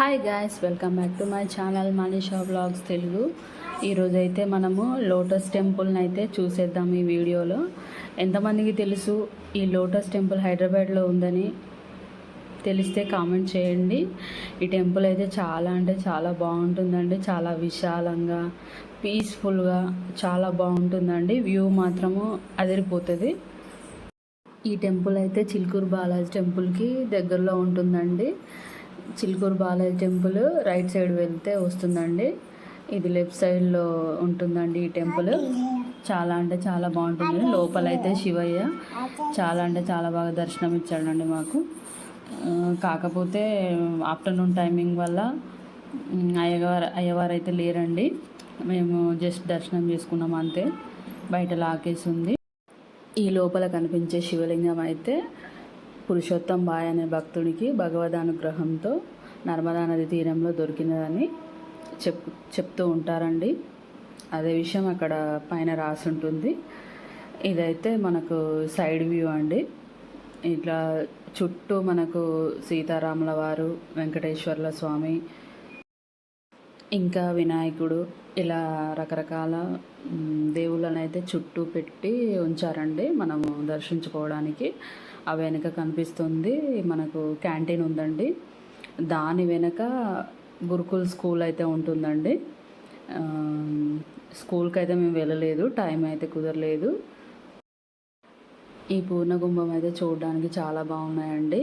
Hi guys welcome back to my channel Manisha blogs Telugu ఈరోజైతే మనము lotus టెంపుల్ని అయితే చూసేద్దాం ఈ వీడియోలో. ఎంతమందికి తెలుసు ఈ లోటస్ టెంపుల్ హైదరాబాద్లో ఉందని? తెలిస్తే కామెంట్ చేయండి. ఈ టెంపుల్ అయితే చాలా అంటే చాలా బాగుంటుందండి. చాలా విశాలంగా పీస్ఫుల్గా చాలా బాగుంటుందండి. వ్యూ మాత్రము అదిరిపోతుంది. ఈ టెంపుల్ అయితే చిలుకూరు బాలాజీ టెంపుల్కి దగ్గరలో ఉంటుందండి. Chilkur Balaji temple right side వెళ్తే వస్తుందండి. ఇది లెఫ్ట్ సైడ్లో ఉంటుందండి ఈ టెంపుల్. చాలా అంటే చాలా బాగుంటుంది లోపల అయితే శివయ్య చాలా అంటే చాలా బాగా దర్శనం ఇచ్చాడండి మాకు. కాకపోతే ఆఫ్టర్నూన్ టైమింగ్ వల్ల అయ్యగారు అయ్యవారు అయితే లేరండి. మేము జస్ట్ దర్శనం చేసుకున్నాం అంతే. బయట లాకేసి ఉంది. ఈ లోపల కనిపించే శివలింగం అయితే పురుషోత్తం బాయ్ అనే భక్తుడికి భగవద్ అనుగ్రహంతో నర్మదా నది తీరంలో దొరికినదని చెప్ చెప్తూ ఉంటారండి. అదే విషయం అక్కడ పైన రాసి ఉంటుంది ఇదైతే మనకు సైడ్ వ్యూ అండి. ఇట్లా చుట్టూ మనకు సీతారాముల వారు వెంకటేశ్వర్ల స్వామి ఇంకా వినాయకుడు ఇలా రకరకాల దేవుళ్ళనైతే అయితే చుట్టూ పెట్టి ఉంచారండి మనము దర్శించుకోవడానికి. ఆ వెనుక కనిపిస్తుంది మనకు క్యాంటీన్ ఉందండి. దాని వెనక గురుకుల్ స్కూల్ అయితే ఉంటుందండి. స్కూల్కి అయితే మేము వెళ్ళలేదు టైం అయితే కుదరలేదు. ఈ పూర్ణకుంభం అయితే చూడడానికి చాలా బాగున్నాయండి.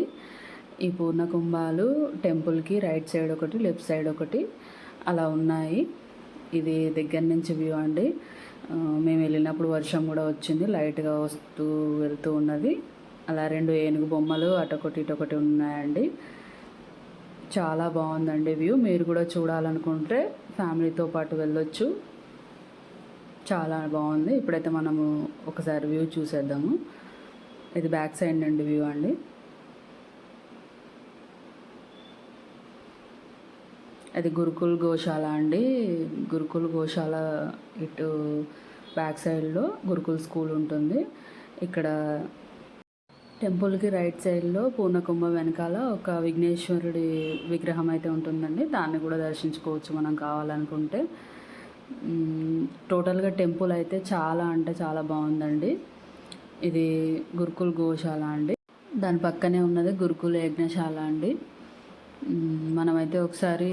ఈ పూర్ణకుంభాలు టెంపుల్కి రైట్ సైడ్ ఒకటి లెఫ్ట్ సైడ్ ఒకటి అలా ఉన్నాయి. ఇది దగ్గర నుంచి వ్యూ అండి. మేము వెళ్ళినప్పుడు వర్షం కూడా వచ్చింది లైట్గా వస్తూ వెళ్తూ ఉన్నది. అలా రెండు ఏనుగు బొమ్మలు అటొకటి ఇటొకటి ఉన్నాయండి. చాలా బాగుందండి వ్యూ. మీరు కూడా చూడాలనుకుంటే ఫ్యామిలీతో పాటు వెళ్ళొచ్చు. చాలా బాగుంది. ఇప్పుడైతే మనము ఒకసారి వ్యూ చూసేద్దాము. ఇది బ్యాక్ సైడ్ నుండి వ్యూ అండి. అది గురుకుల్ గోశాల అండి. గురుకుల్ గోశాల ఇటు బ్యాక్ సైడ్లో గురుకుల్ స్కూల్ ఉంటుంది. ఇక్కడ టెంపుల్కి రైట్ సైడ్లో పూర్ణకుంభ వెనకాల ఒక విఘ్నేశ్వరుడి విగ్రహం అయితే ఉంటుందండి. దాన్ని కూడా దర్శించుకోవచ్చు మనం కావాలనుకుంటే. టోటల్గా టెంపుల్ అయితే చాలా అంటే చాలా బాగుందండి. ఇది గురుకుల్ గోశాల అండి. దాని పక్కనే ఉన్నది గురుకుల యజ్ఞశాల అండి. మనమైతే ఒకసారి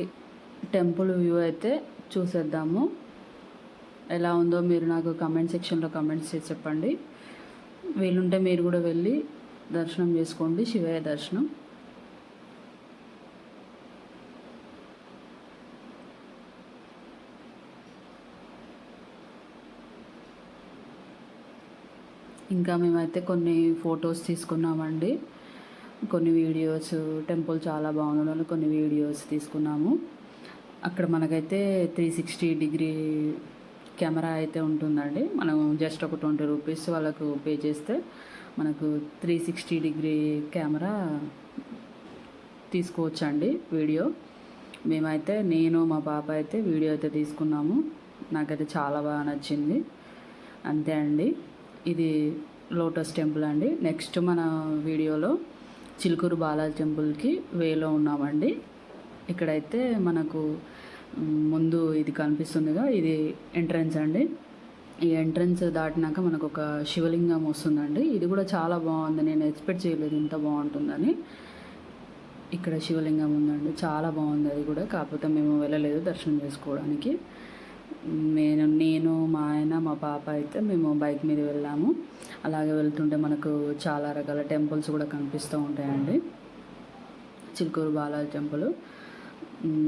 టెంపుల్ వ్యూ అయితే చూసేద్దాము. ఎలా ఉందో మీరు నాకు కమెంట్ సెక్షన్లో కమెంట్స్ చేసి చెప్పండి. వీలుంటే మీరు కూడా వెళ్ళి దర్శనం చేసుకోండి శివయ్య దర్శనం. ఇంకా మేమైతే కొన్ని ఫొటోస్ తీసుకున్నామండి. కొన్ని వీడియోస్ టెంపుల్ చాలా బాగుండడం కొన్ని వీడియోస్ తీసుకున్నాము. అక్కడ మనకైతే త్రీ సిక్స్టీ డిగ్రీ కెమెరా అయితే ఉంటుందండి. మనం జస్ట్ ఒక ట్వంటీ రూపీస్ వాళ్ళకు పే చేస్తే మనకు త్రీ సిక్స్టీ డిగ్రీ కెమెరా తీసుకోవచ్చండి వీడియో. మేమైతే నేను మా పాప అయితే వీడియో అయితే తీసుకున్నాము. నాకైతే చాలా బాగా నచ్చింది. అంతే అండి. ఇది లోటస్ టెంపుల్ అండి. నెక్స్ట్ మన వీడియోలో చిలుకూరు బాలాజీ టెంపుల్కి వేలో ఉన్నామండి. ఇక్కడైతే మనకు ముందు ఇది కనిపిస్తుందిగా ఇది ఎంట్రన్స్ అండి. ఈ ఎంట్రన్స్ దాటినాక మనకు ఒక శివలింగం వస్తుందండి. ఇది కూడా చాలా బాగుంది. నేను ఎక్స్పెక్ట్ చేయలేదు ఇంత బాగుంటుందని. ఇక్కడ శివలింగం ఉందండి. చాలా బాగుంది అది కూడా. కాకపోతే మేము వెళ్ళలేదు దర్శనం చేసుకోవడానికి. నేను నేను మా ఆయన మా పాప అయితే మేము బైక్ మీద వెళ్ళాము. అలాగే వెళ్తుంటే మనకు చాలా రకాల టెంపుల్స్ కూడా కనిపిస్తూ ఉంటాయండి. చిలుకూరు బాలాజీ టెంపుల్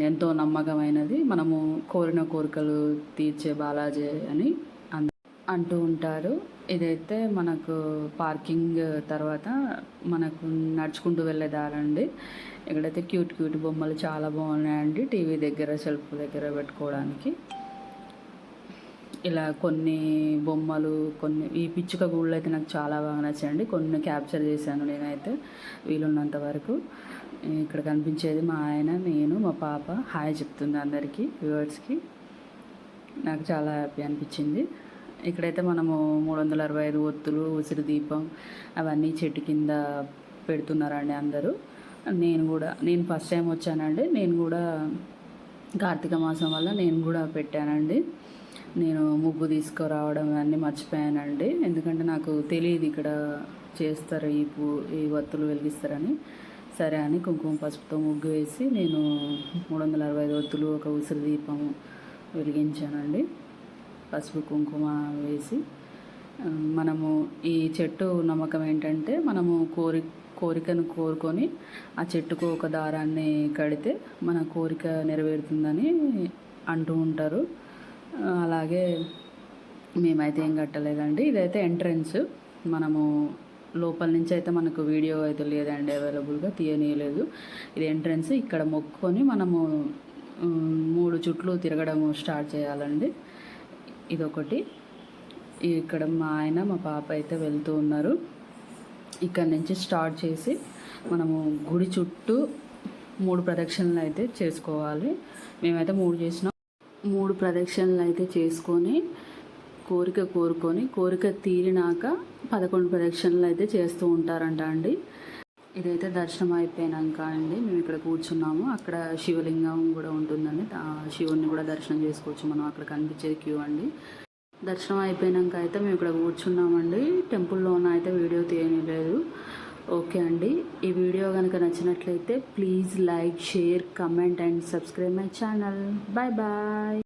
ఎంతో నమ్మకమైనది. మనము కోరిన కోరికలు తీర్చే బాలాజీ అని అంటూ ఉంటారు. ఇదైతే మనకు పార్కింగ్ తర్వాత మనకు నడుచుకుంటూ వెళ్ళే దారండి ఇక్కడైతే క్యూట్ క్యూట్ బొమ్మలు చాలా బాగున్నాయండి. టీవీ దగ్గర సెల్ఫ్ దగ్గర పెట్టుకోవడానికి. ఇలా కొన్ని బొమ్మలు కొన్ని ఈ పిచ్చుక గూళ్ళు అయితే నాకు చాలా బాగా నచ్చాయండి. కొన్ని క్యాప్చర్ చేశాను నేనైతే వీలున్నంత వరకు. ఇక్కడ కనిపించేది మా ఆయన నేను మా పాప. హాయ్ చెప్తుంది అందరికీ వ్యూవర్స్కి. నాకు చాలా హ్యాపీ అనిపించింది. ఇక్కడైతే మనము మూడు వందల అరవై ఐదు ఒత్తులు ఉసిరి దీపం అవన్నీ చెట్టు కింద పెడుతున్నారండి అందరూ. నేను కూడా నేను ఫస్ట్ టైం వచ్చానండి. నేను కూడా కార్తీక మాసం వల్ల నేను కూడా పెట్టానండి. నేను ముగ్గు తీసుకురావడం అన్నీ మర్చిపోయానండి. ఎందుకంటే నాకు తెలియదు ఇక్కడ చేస్తారు ఈ పూ ఈ వత్తులు వెలిగిస్తారని. సరే అని కుంకుమ పసుపుతో ముగ్గు వేసి నేను మూడు వందల అరవై ఐదు ఒత్తులు ఒక ఉసిరి దీపం వెలిగించానండి. పసుపు కుంకుమ వేసి మనము ఈ చెట్టు నమ్మకం ఏంటంటే మనము కోరి కోరికను కోరుకొని ఆ చెట్టుకు ఒక దారాన్ని కడితే మన కోరిక నెరవేరుతుందని అంటూ ఉంటారు. అలాగే మేమైతే ఏం కట్టలేదండి. ఇదైతే ఎంట్రన్స్. మనము లోపల నుంచి అయితే మనకు వీడియో అయితే లేదండి అవైలబుల్గా తీయనీయలేదు. ఇది ఎంట్రన్స్. ఇక్కడ మొక్కుకొని మనము మూడు చుట్లు తిరగడం స్టార్ట్ చేయాలండి. ఇదొకటి. ఇక్కడ మా ఆయన మా పాప అయితే వెళ్తూ ఉన్నారు. ఇక్కడ నుంచి స్టార్ట్ చేసి మనము గుడి చుట్టూ మూడు ప్రదక్షిణలు అయితే చేసుకోవాలి. మేమైతే మూడు చేసినాం. మూడు ప్రదక్షిణలు అయితే చేసుకొని కోరిక కోరుకొని కోరిక తీరినాక పదకొండు ప్రదక్షిణలు అయితే చేస్తూ ఉంటారంట అండి. ఇదైతే దర్శనం అయిపోయినాక అండి మేము ఇక్కడ కూర్చున్నాము. అక్కడ శివలింగం కూడా ఉంటుందండి. ఆ కూడా దర్శనం చేసుకోవచ్చు మనం. అక్కడ కనిపించేది క్యూ అండి. దర్శనం అయిపోయినాక అయితే మేము ఇక్కడ కూర్చున్నామండి. టెంపుల్లోన అయితే వీడియో తీయలేదు ఓకే అండి. ఈ వీడియో కనుక నచ్చినట్లయితే please like share comment and subscribe my channel. Bye bye.